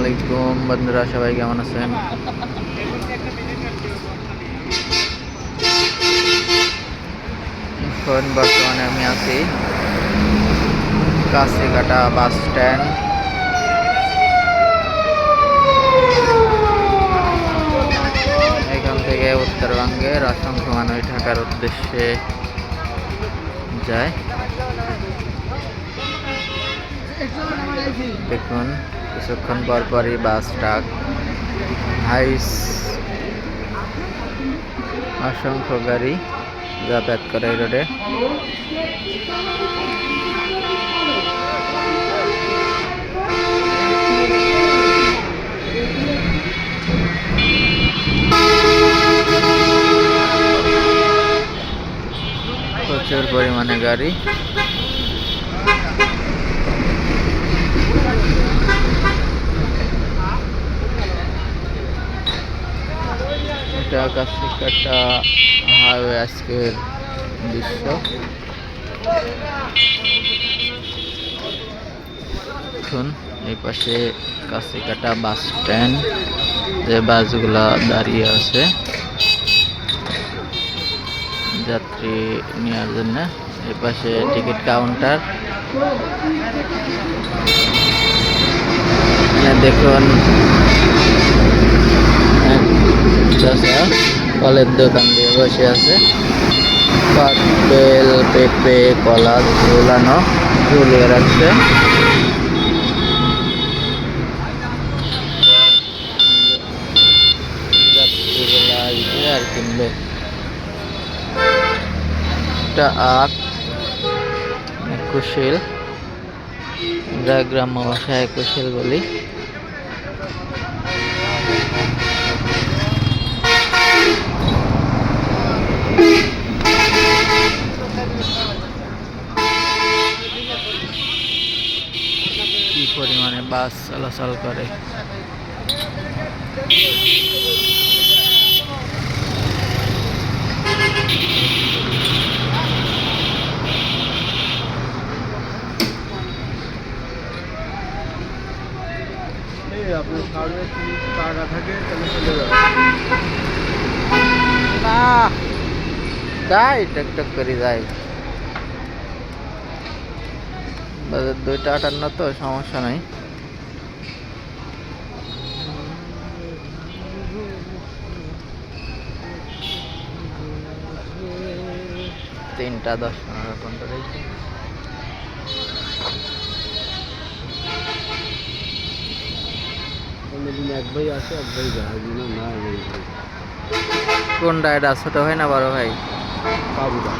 আলাইকুম বন্ধুরা, সবাই কেমন আছেন? এখন বর্তমানে আমি আছি কাশিকাটা বাস স্ট্যান্ড। এখান থেকে উত্তরবঙ্গের অসংখ্য মানুষ ঢাকার উদ্দেশ্যে যায়। দেখুন কিছুক্ষণ পর পরই বাস ট্রাক হাইস। অসংখ্য গাড়ি যাতায়াত করে এই রোডে। প্রচুর পরিমাণে গাড়ি। এটা কাশিকাটা হাইওয়ে আজকের দৃশ্য। দেখুন এই পাশে কাশিকাটা বাস স্ট্যান্ড, যে বাসগুলা দাঁড়িয়ে আছে যাত্রী নেওয়ার জন্য। এই পাশে টিকিট কাউন্টার। দেখুন এক চাষা ফলের দোকান দিয়ে বসে আছে। আপেল পেঁপে, কলা, ঝুলানো, ঝুলিয়ে রাখছে। আর কিনবে। একটা আখ কুশিল আমরা গ্রাম্য ভাষায় কুশিল বলি। পরিমাণে বাস চলাচল করে। আপনার কার্ডে টাকা থাকে তাহলে চলে যাবে না যাই টক করে যাই। বাজার দুইটা আটান্ন তো সমস্যা নাই। তিনটা দশ পনেরো পনেরো কোনটা এটা ছোট ভাই না বড় ভাই? বাবুদা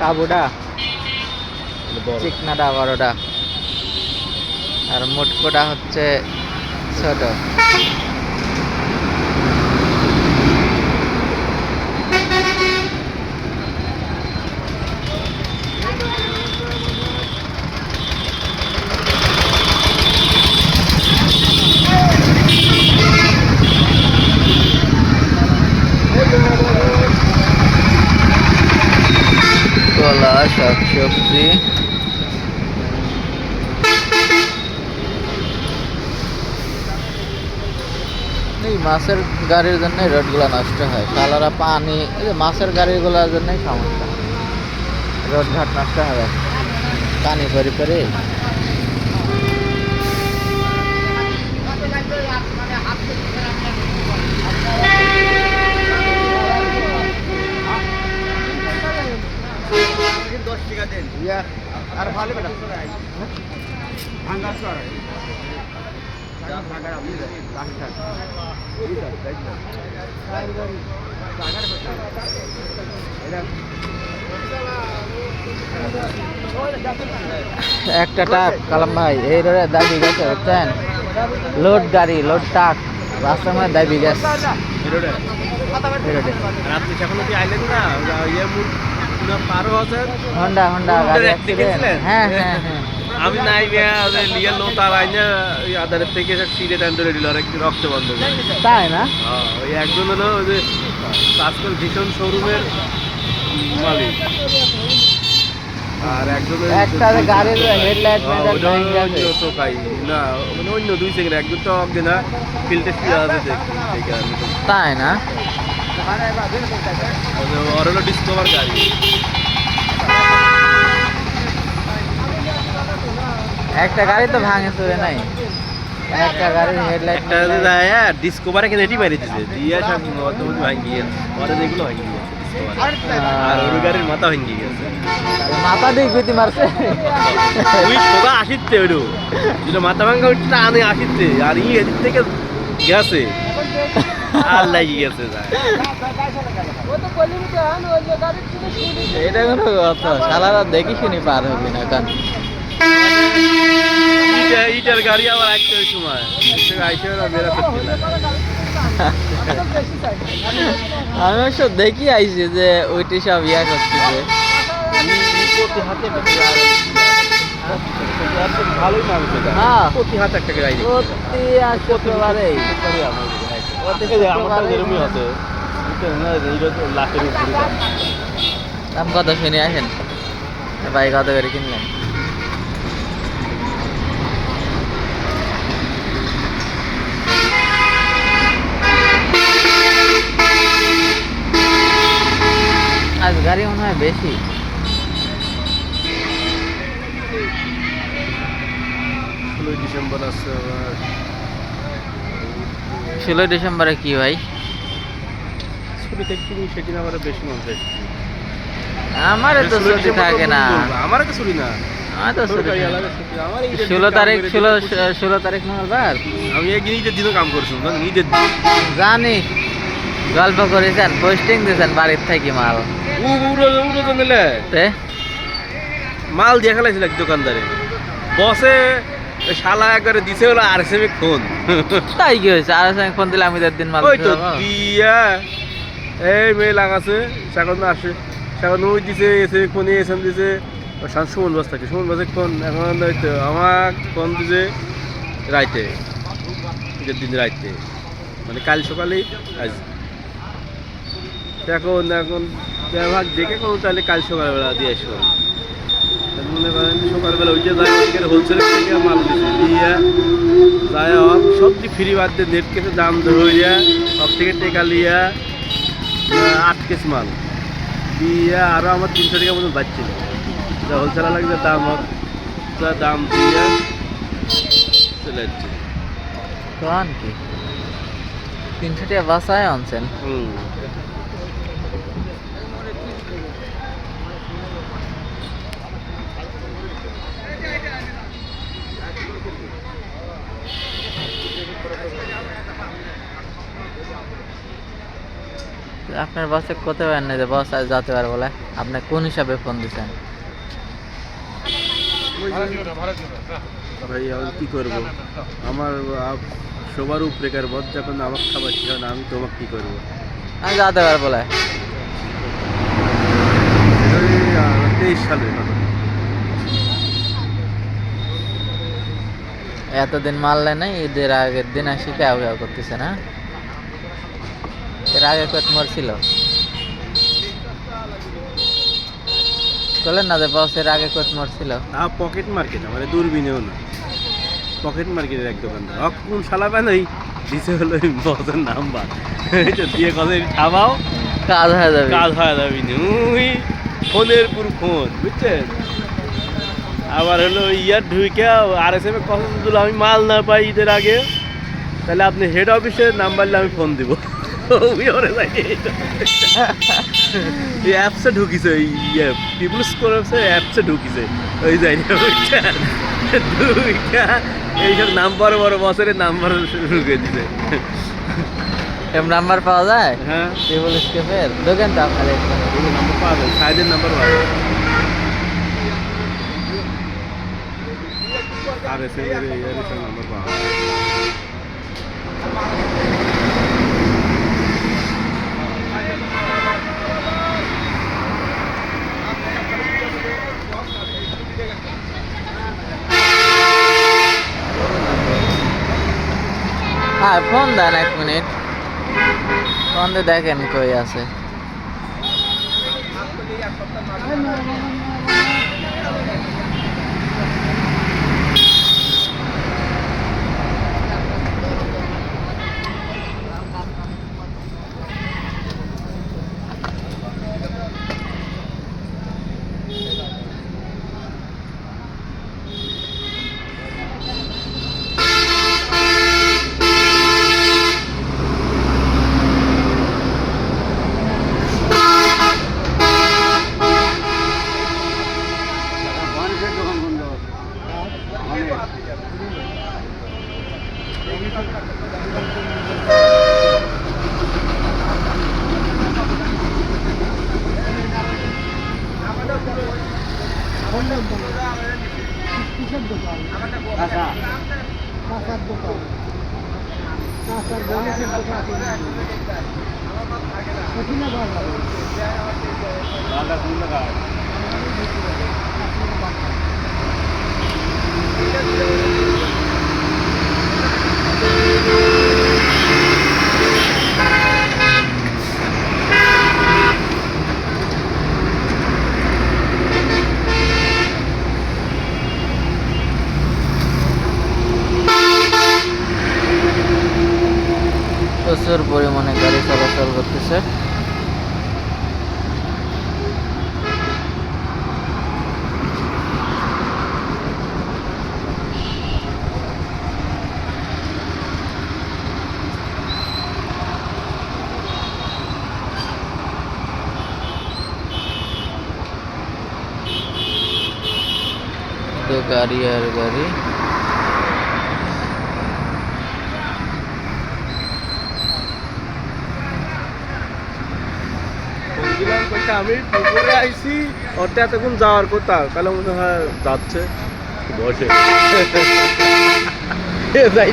কাবুটা এটা বড় চিকনাটা বড়টা আর মুটকোটা হচ্ছে ছোট কলা শাকসবজি এই মাছের গাড়ির জন্যই রোডগুলো নষ্ট হয়। কালারা পানি এই যে মাছের গাড়িগুলোর জন্যই সমস্যা। রোড ঘাট নষ্ট হবে। পানি পরি পরি। আর ভালো বেটা। ভাঙ্গা একটা টাক কালাম ভাই এই রোডে দাবি গেছে বুঝছেন লোড গাড়ি লোড টাক রাস্তার মধ্যে দাবি গেছে। ইয়ে হন্ডা হন্ডা গাড়ি? হ্যাঁ হ্যাঁ হ্যাঁ। আমি নাই লিয়ার লো তার আইনা ওই আদারের থেকে সিটে টান ধরে দিল আর একটু রক্ত বন্ধ করে। তাই না? হ্যাঁ, ওই একজন হলো ওই যে আজকাল ভীষণ শোরুমের মালিক। আর এক একটা গাড়ির হেডলাইট হ্যাঁ, টোকাই না মানে অন্য দুই সেকেন্ড একজন তো অজ্ঞে না ফিল্ডে আছে। তাই না? হলো ডিসকভার গাড়ি। একটা গাড়ি তো ভাঙে চলে নাই। একটা গাড়ির হেডলাইট একটা হ্যাঁ ডিসকভার এখানে এটি মারি দিছে। দিয়ে সব মধ্যমধ্যে ভাঙি গেছে। যেগুলো ভাঙি গেছে আর ওর গাড়ির মাথা ভেঙে গেছে। মাথা দিয়ে গুতি মারছে। তুই সোজা আসিচ্ছে ওইটু যেটা মাথা ভাঙা ওইটা টানে আসিচ্ছে আর ই এদিক থেকে গেছে। আর লাগি গেছে এটা কোনো কথা শালারা দেখি শুনি পার হবি না কারণ ইটার গাড়ি আবার একটা ওই সময়। আইসে ওরা মেরা আমি অবশ্য দেখি আইছি যে ওইটি সব ইয়া করতেছে। হ্যাঁ। দাম কত শুনে আসেন। ভাই কত করে কিনলেন? গাড়ি মনে হয় বেশি। ষোলোই ডিসেম্বর আছে আবার ষোলোই ডিসেম্বরে কি ভাই? ছুটি সেদিন আবার বেশি। আমার তো ছুটি থাকে না। আমার তো ছুটি আমার। আমার ষোলো তারিখ ষোলো ষোলো তারিখ মঙ্গলবার? আমি একদিন ঈদের দিনও কাম? ঈদের জানি। গল্প করেছেন পোস্টিং দিয়েছেন বাড়ির থেকে মাল। মাল। দিয়ে খেলাইছিল এক দোকানদারে। বসে শালা একবারে দিছে হলো আর এস ফোন তাই কি হয়েছে? আর সঙ্গে ফোন দিলে আমি দেড় দিন মাল ওই তো দিয়া। এই মেয়ে লাগাছে সেখন আসে। সেখন ওই দিছে এসে ফোনে এসে দিছে। সুমন বাস থাকে সুমন বাসে ফোন এখন ওই তো আমার ফোন দিছে রাইতে। দিন রাইতে। মানে কাল সকালেই আজ এখন এখন ব্যবহার দেখে কোনো তাহলে কাল সকালবেলা দিয়ে আসব মনে করেন সকালবেলা ওইটা যায় ওইখানে হোলসেলের থেকে মাল দিয়া যায় সব দি ফ্রি বাদ দিয়ে নেট কেসে দাম ধরিয়া সব থেকে টেকা লিয়া আট কেস মাল। দিয়া আরও আমার তিনশো টাকা মতো বাচ্ছিল যা হোলসেলার লাগবে দাম হোক যা দাম দিয়া চলে যাচ্ছে কোন কি তিনশো টাকা বাসায় আনছেন। হুম। আপনার বাসে কত পারেন না যে বস আজ যেতে পারব বলে আপনি কোন হিসাবে ফোন দিচ্ছেন? ভাই আমি কি করব? আমার সবার উপরেকার বদ যখন আমাকে খাবার ছিল না আমি তোমাকে কি করব? আমি যেতে পারব বলে। তেইশ সালে। এতদিন মারলে নাই ঈদের আগের দিন আসি কেউ কেউ করতেছে না? এর আগে কত মরছিল বলেন না যে বস এর আগে কত মরছিল আ পকেট মার্কেট আমার দূরবীনেও না। পকেট মার্কেটের এক দোকানদার কোন শালা পান ওই দিছে হলো বসের নাম্বার। এই তো দিয়ে কথা থামাও। কাজ হয়ে যাবে। কাজ হয় যাবি উই ফোনের পুরো ফোন বুঝছেন? আবার হলো ইয়ার ঢুকে আর এস এম এ কথা আমি মাল না পাই ঈদের আগে। তাহলে আপনি হেড অফিসের নাম্বার আমি ফোন দিব। ওরে এই অ্যাপসে ঢুকিছে ওই ইয়ে পিপুল স্কোর অ্যাপসে ঢুকিছে। ওই যাই ঢুইকা এইসব নাম্বার বড় বছরের নাম্বার ঢুকে দিছে। এম নাম্বার পাওয়া যায়? হ্যাঁ। টেবিল স্কেপের দোকান তো আপনার নাম্বার পাওয়া যায় সাইজের নাম্বার পাওয়া যায়। আর এস নাম্বার পাওয়া যায়। ভাই ফোন দেন এক মিনিট। ফোন দিয়ে দেখেন কই আছে। কিসের দোকান কাঁচা কাঁচার দোকান কাঁচার দোকান কঠিনা বাজার পরিমাণে গাড়ি চলাচল করতেছে তো গাড়ি আর গাড়ি আমি পুকুরে আইছি ওটা এতক্ষণ যাওয়ার কথা তাহলে মনে হয় যাচ্ছে। বসে। যাই।